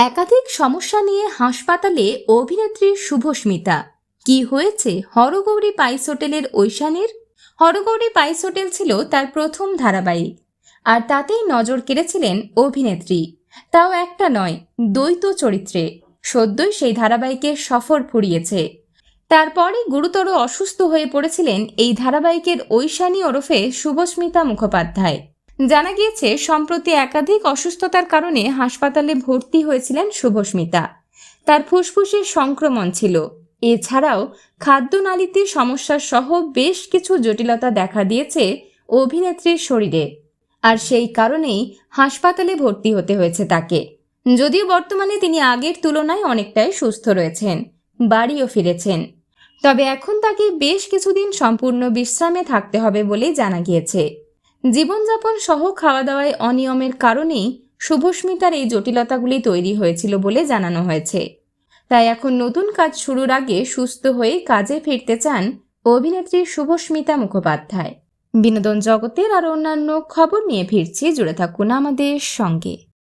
একাধিক সমস্যা নিয়ে হাসপাতালে অভিনেত্রী শুভস্মিতা। কি হয়েছে? হরগৌরী পাইস হোটেলের ঐশানের? হরগৌরী পাইস হোটেল ছিল তার প্রথম ধারাবাহিক। আর তাতেই নজর কেড়েছিলেন অভিনেত্রী। তাও একটা নয়, দ্বৈত চরিত্রে। সদ্যই সেই ধারাবাহিকের সফর ফুরিয়েছে। তারপরে গুরুতর অসুস্থ হয়ে পড়েছিলেন এই ধারাবাহিকের ঐশানী ওরফে শুভস্মিতা মুখোপাধ্যায়। জানা গিয়েছে, সম্প্রতি একাধিক অসুস্থতার কারণে হাসপাতালে ভর্তি হয়েছিলেন শুভস্মিতা। তার ফুসফুসের সংক্রমণ ছিল। এছাড়াও খাদ্যনালীতে সমস্যা সহ বেশ কিছু জটিলতা দেখা দিয়েছে অভিনেত্রীর শরীরে। আর সেই কারণেই হাসপাতালে ভর্তি হতে হয়েছে তাকে। যদিও বর্তমানে তিনি আগের তুলনায় অনেকটাই সুস্থ রয়েছেন, বাড়িও ফিরেছেন। তবে এখন তাকে বেশ কিছুদিন সম্পূর্ণ বিশ্রামে থাকতে হবে বলেই জানা গিয়েছে। জীবনযাপন সহ খাওয়া দাওয়ায় অনিয়মের কারণেই শুভস্মিতার এই জটিলতাগুলি তৈরি হয়েছিল বলে জানানো হয়েছে। তাই এখন নতুন কাজ শুরুর আগে সুস্থ হয়ে কাজে ফিরতে চান অভিনেত্রী শুভস্মিতা মুখোপাধ্যায়। বিনোদন জগতের আর অন্যান্য খবর নিয়ে ফিরছি, জুড়ে থাকুন আমাদের সঙ্গে।